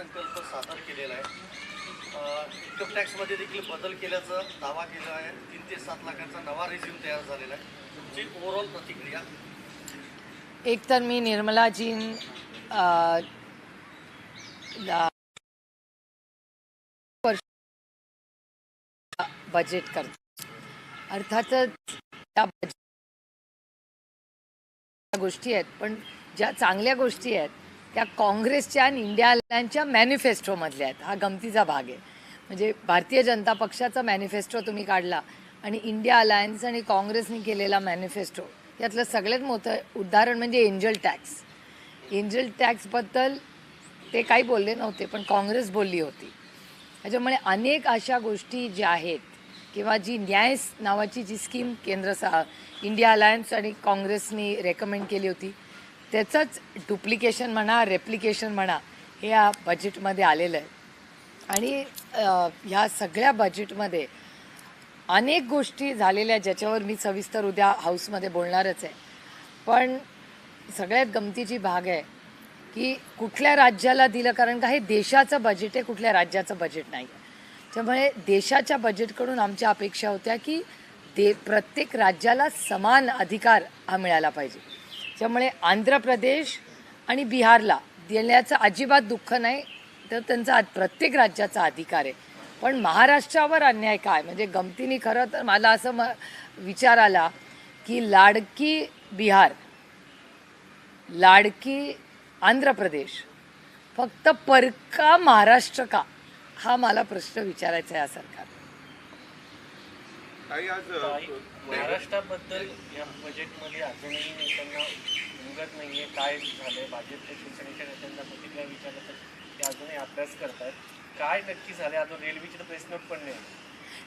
अर्थसंकल्प सादर केलेला आहे. इन्कम टॅक्समध्ये देखील बदल केल्याचा दावा केला आहे. तीन ते सात लाखांचा नवा रिझ्यूम तयार झालेला आहे. तुमची ओव्हरऑल प्रतिक्रिया? एक तर मी निर्मलाजी बजेट करते. अर्थातच त्या बजेट गोष्टी आहेत पण ज्या चांगल्या गोष्टी आहेत त्या काँग्रेसच्या आणि इंडिया अलायन्सच्या मॅनिफेस्टोमधल्या आहेत. हा गमतीचा भाग आहे. म्हणजे भारतीय जनता पक्षाचा मॅनिफेस्टो तुम्ही काढला आणि इंडिया अलायन्स आणि काँग्रेसने केलेला मॅनिफेस्टो यातलं सगळ्यात मोठं उदाहरण म्हणजे एंजल टॅक्स. एंजल टॅक्सबद्दल ते काही बोलले नव्हते पण काँग्रेस बोलली होती. त्याच्यामुळे अनेक अशा गोष्टी ज्या आहेत किंवा जी न्याय नावाची जी स्कीम केंद्र सा इंडिया अलायन्स आणि काँग्रेसनी रेकमेंड केली होती त्याचंच डुप्लिकेशन म्हणा रेप्लिकेशन म्हणा हे या बजेटमध्ये आलेलं आहे. आणि ह्या सगळ्या बजेटमध्ये अनेक गोष्टी झालेल्या ज्याच्यावर मी सविस्तर उद्या हाऊसमध्ये बोलणारच आहे. पण सगळ्यात गमतीची भाग आहे की कुठल्या राज्याला दिलं कारण का हे देशाचं बजेट आहे कुठल्या राज्याचं बजेट नाही आहे. त्यामुळे देशाच्या बजेटकडून आमच्या अपेक्षा होत्या की दे प्रत्येक राज्याला समान अधिकार हा मिळाला पाहिजे. त्यामुळे आंध्र प्रदेश आणि बिहारला देण्याचं अजिबात दुःख नाही तर त्यांचा प्रत्येक राज्याचा अधिकार आहे. पण महाराष्ट्रावर अन्याय काय? म्हणजे गमतीने खरं तर मला असं म विचार आला की लाडकी बिहार लाडकी आंध्र प्रदेश फक्त परका महाराष्ट्र का? हा मला प्रश्न विचारायचा आहे या सरकार काही आज महाराष्ट्राबद्दल या बजेटमध्ये अजूनही नेत्यांना उमगत नाहीये. काय झालंय? भाजपच्या शिवसेनेच्या नेत्यांना प्रतिक्रिया विचारलं तर ते अजूनही अभ्यास करतायत. काय नक्की अजून रेल्वेची तर प्रेस नोट पण नाही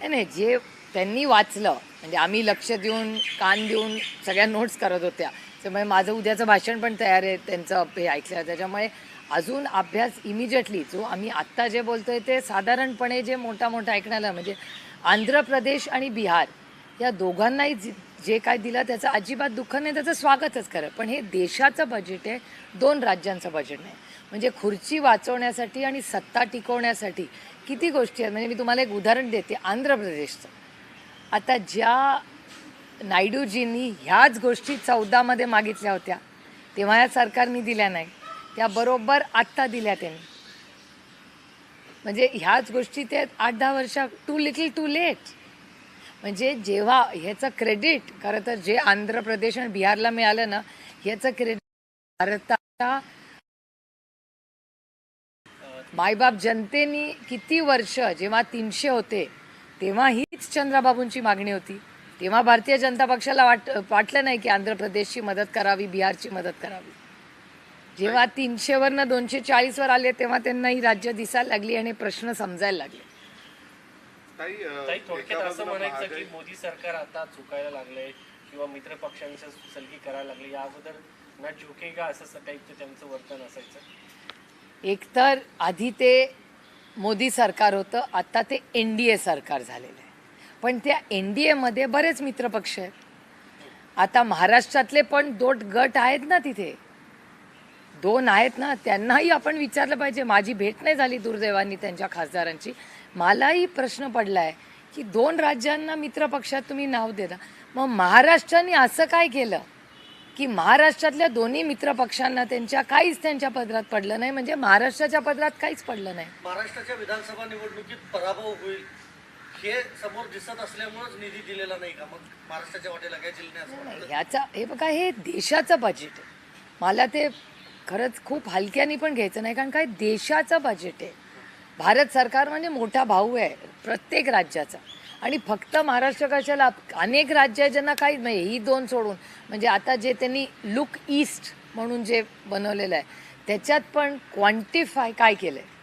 नाही नाही जे त्यांनी वाचलं म्हणजे आम्ही लक्ष देऊन कान देऊन सगळ्या नोट्स करत होत्या. त्यामुळे माझं उद्याचं भाषण पण तयार आहे त्यांचं हे ऐकलं. त्याच्यामुळे अजून अभ्यास इमिजिएटली जो आम्ही आत्ता जे बोलतोय ते साधारणपणे जे मोठा मोठा ऐकण्याला म्हणजे आंध्र प्रदेश आणि बिहार या दोघांनाही जे- काय दिलं त्याचं अजिबात दुःख नाही त्याचं स्वागतच खरं. पण हे देशाचं बजेट आहे दोन राज्यांचं बजेट नाही. म्हणजे खुर्ची वाचवण्यासाठी आणि सत्ता टिकवण्यासाठी किती गोष्टी आहेत. म्हणजे मी तुम्हाला एक उदाहरण देते आंध्र प्रदेशचं. आता ज्या नायडूजींनी ह्याच गोष्टी चौदामध्ये मागितल्या होत्या तेव्हा या सरकारने दिल्या नाही. त्या बरोबर आत्ता दिल्या त्यांनी. म्हणजे ह्याच गोष्टी त्या आठ दहा वर्षा टू लिटल टू लेट. म्हणजे जेव्हा ह्याचं क्रेडिट खरं तर जे आंध्र प्रदेश आणि बिहारला मिळालं ना ह्याचं क्रेडिट भारताच्या मायबाप जनतेनी किती वर्ष जेव्हा तीनशे होते तेव्हा हीच चंद्राबाबूंची मागणी होती. तेव्हा भारतीय जनता पक्षाला वाट वाटलं नाही की आंध्र प्रदेशची मदत करावी बिहारची मदत करावी. जेव्हा तीनशेवरनं दोनशे चाळीसवर आले तेव्हा त्यांना ही राज्य दिसायला लागली आणि प्रश्न समजायला लागले. ताई थोडक्यात असं म्हणायचं की मोदी सरकार आता चुकायला लागलंय किंवा मित्र पक्षांचं सलगी करायला लागले या अगोदर ना झुकेगा असं टाईपचं त्यांचं वर्तन असायचं? एकतर आधी ते मोदी सरकार होतं आता ते एन डी ए सरकार झालेलं आहे. पण त्या एन डी एमध्ये बरेच मित्रपक्ष आहेत. आता महाराष्ट्रातले पण दोट गट आहेत ना तिथे. दोन आहेत ना त्यांनाही आपण विचारलं पाहिजे. माझी भेट नाही झाली दुर्दैवानी त्यांच्या खासदारांची. मलाही प्रश्न पडला आहे की दोन राज्यांना मित्रपक्षात तुम्ही नाव देता. मग महाराष्ट्राने असं काय केलं की महाराष्ट्रातल्या दोन्ही मित्रपक्षांना त्यांच्या काहीच त्यांच्या पदरात पडलं नाही? म्हणजे महाराष्ट्राच्या पदरात काहीच पडलं नाही. महाराष्ट्राच्या विधानसभा निवडणुकीत पराभव होईल हे समोर दिसत असल्यामुळेच निधी दिलेला नाही का? मग महाराष्ट्राच्या वाटेला काय जिल्ह्यात? ह्याचा हे बघा हे देशाचं बजेट मला ते खरंच खूप हलक्याने पण घ्यायचं नाही कारण काय देशाचं बजेट आहे. भारत सरकार म्हणजे मोठा भाऊ आहे प्रत्येक राज्याचा. आणि फक्त महाराष्ट्र कशाला अनेक राज्य आहे ज्यांना काहीच नाही ही दोन सोडून. म्हणजे आता जे त्यांनी लुक ईस्ट म्हणून जे बनवलेलं आहे त्याच्यात पण क्वांटिफाय काय केलं आहे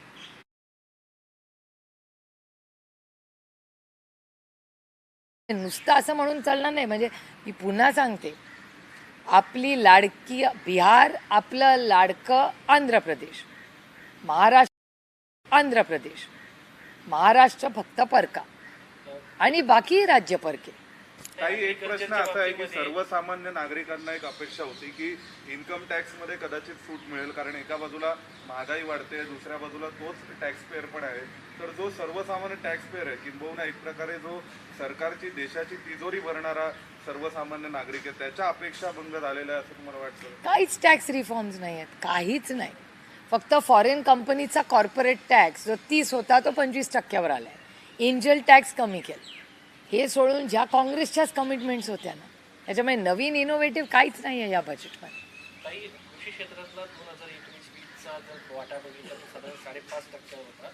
नुसतं असं म्हणून चालणार नाही म्हणजे मी पुन्हा सांगते. आपली लाडकी बिहार आपलं लाडकं आंध्र प्रदेश. महाराष्ट्र आंध्र प्रदेश. महाराष्ट्र फक्त परका. आणि बाकी राज्य परके. काही एक प्रश्न असा आहे की सर्वसामान्य नागरिकांना एक अपेक्षा होती की इन्कम टॅक्समध्ये कदाचित सूट मिळेल कारण एका बाजूला महागाई वाढते दुसऱ्या बाजूला तोच टॅक्स पेअर पण आहे. तर जो सर्वसामान्य टॅक्स पेअर आहे किंबहुना एक प्रकारे जो सरकारची देशाची तिजोरी भरणारा सर्वसामान्य नागरिक आहे त्याच्या अपेक्षा भंग झालेल्या आहे असं तुम्हाला वाटतं? काहीच टॅक्स रिफॉर्म्स नाही आहेत. काहीच नाही. फक्त फॉरेन कंपनीचा कॉर्पोरेट टॅक्स जो तीस होता तो पंचवीस टक्क्यावर आला आहे एंजल टॅक्स कमी केलं. हे सोडून ज्या काँग्रेसच्याच कमिटमेंट्स होत्या ना त्याच्यामुळे नवीन इनोव्हेटिव्ह काहीच नाही आहे या बजेटमध्ये काही कृषी क्षेत्रातला दोन हजार एकवीस वीसचा जर वाटा बघितला तो साधारण साडेपाच टक्क्यावर होता.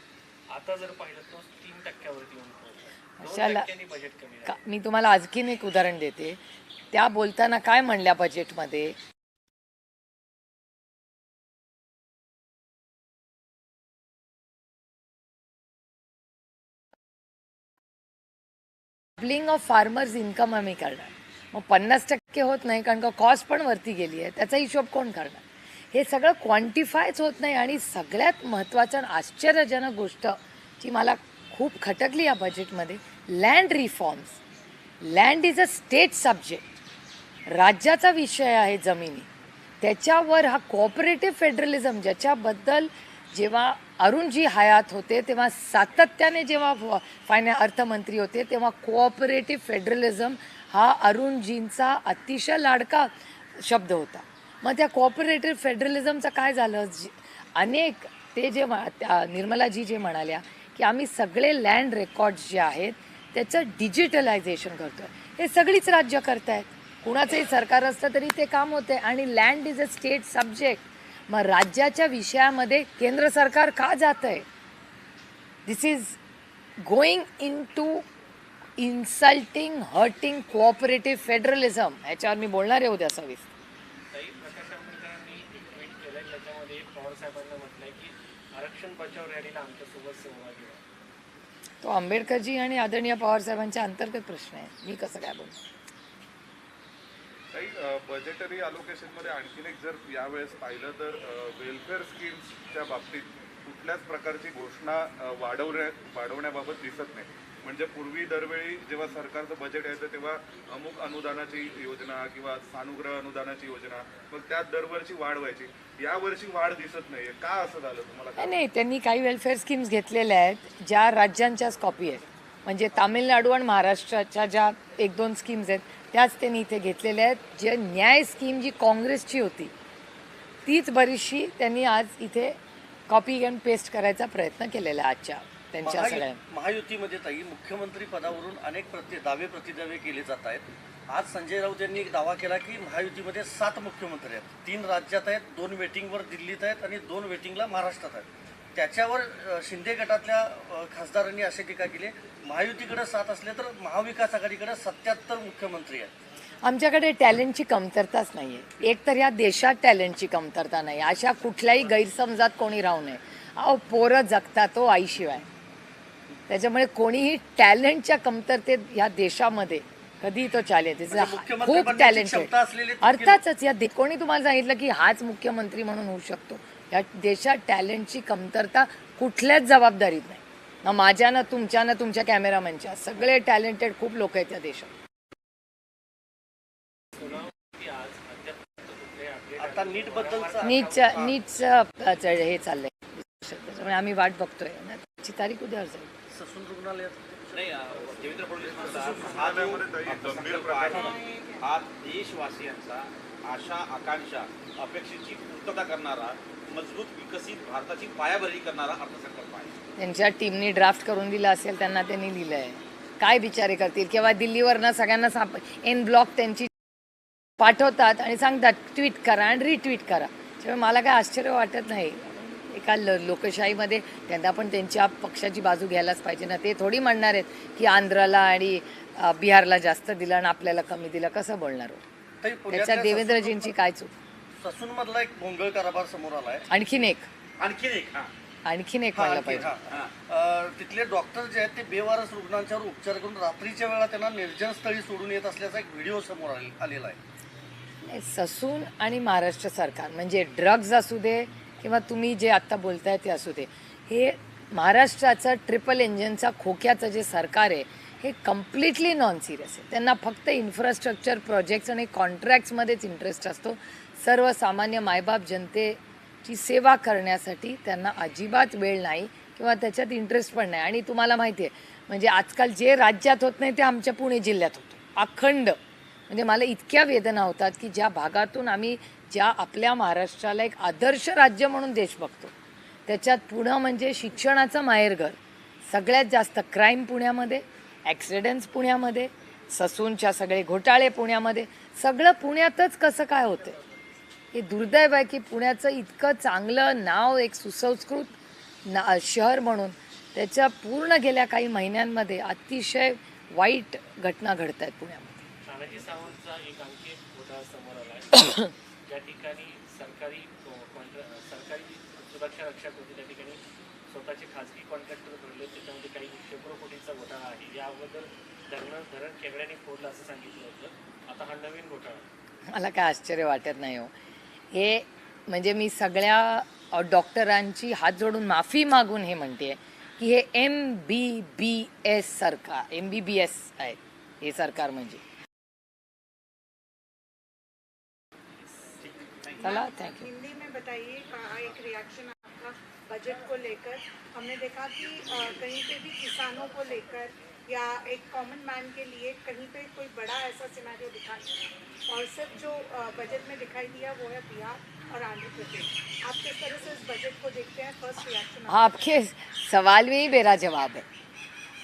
आता जर पाहिलं तो तीन टक्क्यावरती येऊन पोहोचला. दोन कशाला? टक्क्यांनी बजेट कमी मी तुम्हाला आणखीन एक उदाहरण देते. त्या बोलताना काय म्हणल्या बजेटमध्ये डबलिंग ऑफ फार्मर्स इन्कम आम्ही करणार. मग पन्नास टक्के होत नाही कारण का कॉस्ट पण वरती गेली आहे. त्याचा हिशोब कोण करणार? हे सगळं क्वांटिफायच होत नाही आणि सगळ्यात महत्त्वाचं आश्चर्यजनक गोष्ट जी मला खूप खटकली या बजेटमध्ये land reforms land is a state subject राज्याचा विषय आहे जमिनी. त्याच्यावर हा कोऑपरेटिव्ह फेडरलिझम ज्याच्याबद्दल जेव्हा अरुणजी हयात होते तेव्हा सातत्याने जेव्हा फायना अर्थमंत्री होते तेव्हा कोऑपरेटिव्ह फेडरलिझम हा अरुणजींचा अतिशय लाडका शब्द होता. मग त्या कोऑपरेटिव्ह फेडरलिझमचं काय झालं? अनेक ते जे त्या निर्मलाजी जे म्हणाल्या की आम्ही सगळे लँड रेकॉर्ड्स जे आहेत त्याचं डिजिटलायझेशन करतोय. हे सगळीच राज्य करत आहेत कुणाचंही सरकार असलं तरी ते काम होते आणि land is a state subject मग राज्याच्या विषयामध्ये केंद्र सरकार का जात आहे this is going into insulting hurting cooperative federalism ह्याच्यावर मी बोलणार आहे उद्या व्हा. तो आंबेडकरजी आणि आदरणीय पवारसाहेबांच्या अंतर्गत प्रश्न आहे. मी कसं काय बोलू? काही बजेटरी अलोकेशनमध्ये आणखीन एक जर यावेळेस पाहिलं तर वेलफेअर स्कीम्सच्या बाबतीत कुठल्याच प्रकारची घोषणा वाढवण्या वाढवण्याबाबत दिसत नाही. म्हणजे पूर्वी दरवेळी जेव्हा सरकारचं बजेट यायचं तेव्हा अमुक अनुदानाची योजना किंवा सानुग्रह अनुदानाची योजना मग त्यात दरवर्षी वाढ व्हायची. यावर्षी वाढ दिसत नाहीये. का असं झालं तुम्हाला? काय नाही त्यांनी काही वेलफेअर स्कीम्स घेतलेल्या आहेत ज्या राज्यांच्याच कॉपी आहेत. म्हणजे तामिळनाडू आणि महाराष्ट्राच्या ज्या एक दोन स्कीम्स आहेत त्याच त्यांनी इथे घेतलेल्या आहेत. जे न्याय स्कीम जी काँग्रेसची होती तीच बरीचशी त्यांनी आज इथे कॉपी अँड पेस्ट करायचा प्रयत्न केलेला आहे आजच्या त्यांच्या सगळ्या महायुतीमध्ये ताई मुख्यमंत्री पदावरून अनेक प्रति दावे प्रतिदावे केले जात आहेत. आज संजय राऊत यांनी एक दावा केला की महायुतीमध्ये सात मुख्यमंत्री आहेत. तीन राज्यात आहेत दोन वेटिंगवर दिल्लीत आहेत आणि दोन वेटिंगला महाराष्ट्रात आहेत. त्याच्यावर शिंदे गटातल्या खासदारांनी अशी टीका केली महायुतीकडे सात असले तर महाविकास आघाडीकडे सत्याहत्तर मुख्यमंत्री आहेत. आमच्याकडे टॅलेंटची कमतरताच नाही आहे एक तर या देशात टॅलेंटची कमतरता नाही अशा कुठल्याही गैरसमजात कोणी राहू नये. अहो पोरं जगतात तो आईशिवाय. त्याच्यामुळे कोणीही टॅलेंटच्या कमतरतेत या देशामध्ये कधी तो चालेल. खूप टॅलेंटेड अर्थातच या कोणी तुम्हाला सांगितलं की हाच मुख्यमंत्री म्हणून होऊ शकतो? या देशात टॅलेंटची कमतरता कुठल्याच जबाबदारीत नाही. ना माझ्या ना तुमच्या ना तुमच्या कॅमेरामॅनच्या. सगळे टॅलेंटेड खूप लोक आहेत या देशात. आता नीट नीटच्या नीटचं च- हे चाललंय. त्याच्यामुळे आम्ही वाट बघतोय. ना त्याची तारीख उद्यावर जाईल ससून रुग्णालयात. देवेंद्र फडणवीस म्हणतात देशवासियांचा आशा आकांक्षा अपेक्षेची पूर्तता करणारा मजबूत विकसित भारताची पायाभरणी करणारा अर्थसंकल्प आहे. त्यांच्या टीमनी ड्राफ्ट करून दिला असेल त्यांना त्यांनी लिहिलंय. काय बिचारे करतील? किंवा दिल्लीवरनं सगळ्यांना साप एन ब्लॉक त्यांची पाठवतात आणि सांगतात ट्विट करा आणि रिट्विट करा. त्यामुळे मला काय आश्चर्य वाटत नाही. एका ल लोकशाहीमध्ये त्यांना पण त्यांच्या पक्षाची बाजू घ्यायलाच पाहिजे ना. ते थोडी म्हणणार आहेत की आंध्राला आणि अ, बिहारला जास्त दिलं आणि आपल्याला कमी दिलं. कसं बोलणार हो? ताई, त्याच्यात देवेंद्रजींची काय चूक? ससून मधला एक भोंगळ कारभार समोर आलाय. आणखीन एक. आणखीन एक हा. आणखीन एक व्हायला पाहिजे. हा. अ, तिथले डॉक्टर जे आहेत ते बेवारस रुग्णांच्यावर उपचार करून रात्रीच्या वेळा त्यांना निर्जन स्थळी सोडून येत असल्याचा एक व्हिडिओ समोर आले- आलेला आहे. नाही, ससून आणि महाराष्ट्र सरकार म्हणजे ड्रग्ज असू दे किंवा तुम्ही जे आत्ता बोलताय ते असू दे हे महाराष्ट्राचं ट्रिपल इंजिनचा खोक्याचं जे सरकार आहे हे कम्प्लिटली नॉन सिरियस आहे. त्यांना फक्त इन्फ्रास्ट्रक्चर प्रोजेक्ट्स आणि कॉन्ट्रॅक्ट्समध्येच इंटरेस्ट असतो. सर्वसामान्य मायबाप जनतेची सेवा करण्यासाठी त्यांना अजिबात वेळ नाही किंवा त्याच्यात इंटरेस्ट पण नाही. आणि तुम्हाला माहिती आहे म्हणजे आजकाल जे राज्यात होत नाही ते आमच्या पुणे जिल्ह्यात होतं. अखंड. म्हणजे मला इतक्या वेदना होतात की ज्या भागातून आम्ही ज्या आपल्या महाराष्ट्राला एक आदर्श राज्य म्हणून देश बघतो त्याच्यात पुणं म्हणजे शिक्षणाचं माहेरघर. सगळ्यात जास्त क्राईम पुण्यामध्ये ॲक्सिडेंट्स पुण्यामध्ये ससूनच्या सगळे घोटाळे पुण्यामध्ये. सगळं पुण्यातच कसं काय होतं हे दुर्दैव आहे की पुण्याचं इतकं चांगलं नाव एक सुसंस्कृत ना शहर म्हणून त्याच्या पूर्ण गेल्या काही महिन्यांमध्ये अतिशय वाईट घटना घडत आहेत पुण्यामध्ये. तानाजी सावंतचा एक आणखी एक घोटाळा समोर आला ज्या ठिकाणी सरकारी कॉन्ट्रॅ सरकारी सुरक्षा रक्षक होते त्या ठिकाणी स्वतःचे खाजगी कॉन्ट्रॅक्टर भरले त्याच्यामध्ये काही शेकडो कोटींचा घोटाळा आहे. या अगोदर धरण धरण केंद्राने फोडलं असं सांगितलं होतं. आता हा नवीन घोटाळा मला काय आश्चर्य वाटत नाही हो. हे म्हणजे मी सगळ्या डॉक्टरांची हात जोडून माफी मागून हे म्हणते आहे की हे एम बी बी एस सरकार एम बी बी एस आहे हे सरकार म्हणजे. चला थँक्यू हिंदी में बताइए एक रिएक्शन आपका बजट को लेकर? हमने देखा कि कहीं पे भी किसानों को लेकर या एक कॉमन मैन के लिए कहीं पे कोई बड़ा ऐसा सिनेरियो दिखा नहीं और सिर्फ़ जो बजट में दिखाई दिया वो है बिहार और आंध्र प्रदेश। आप किस तरह से इस बजट को देखते हैं? फ़र्स्ट रिएक्शन आपके? सवाल में ही मेरा जवाब है।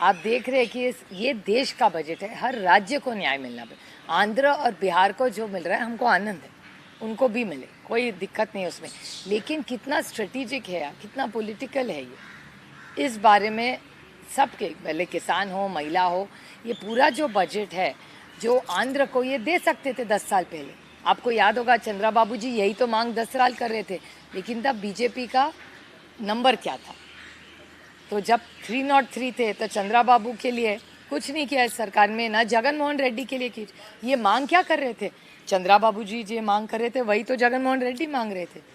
आप देख रहे हैं कि ये देश का बजट है, हर राज्य को न्याय मिलना चाहिए आंध्र और बिहार को जो मिल रहा है, हमको आनंद है, उनको भी मिले, कोई दिक्कत नहीं उसमें। लेकिन कितना स्ट्रेटिजिक है कितना पॉलिटिकल है ये। इस बारे में सबके पहले किसान हो, महिला हो, ये पूरा जो बजट है, जो आंध्र को ये दे सकते थे दस साल पहले। आपको याद होगा, चंद्रा बाबू जी यही तो मांग दस साल कर रहे थे, लेकिन तब बीजेपी का नंबर क्या था? तो जब थ्री नॉट थ्री थे तो चंद्रा बाबू के लिए कुछ नहीं किया इस सरकार में, ना जगन मोहन रेड्डी के लिए की ये मांग क्या कर रहे थे? चंद्रा बाबू जी जो मांग कर रहे थे, वही तो जगन मोहन रेड्डी मांग रहे थे।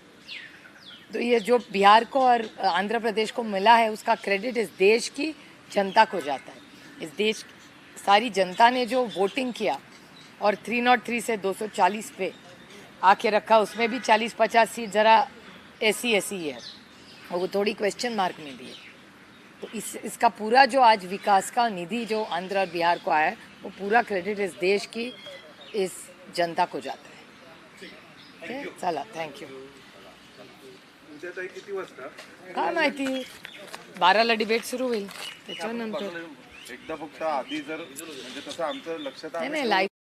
तो ये जो बिहार को और आंध्र प्रदेश को मिला है उसका क्रेडिट इस देश की जनता को जाता है। इस देश सारी जनता ने जो वोटिंग किया और थ्री नॉट थ्री से 240 पे आके रखा उसमें भी 40-50 सीट ज़रा ऐसी ऐसी ही। और वो थोड़ी क्वेश्चन मार्क में भी है। तो इस इसका पूरा जो आज विकास का निधि जो आंध्र और बिहार को आया है वो पूरा क्रेडिट इस देश की इस जनता को जाता है? चला थँक्यू उद्या ताई किती वाजता? काय माहिती? बाराला डिबेट सुरू होईल. त्याच्यानंतर. एकदा फक्त आधी जर म्हणजे तसं आमचं लक्षात नाही आलं नाही लाईव्ह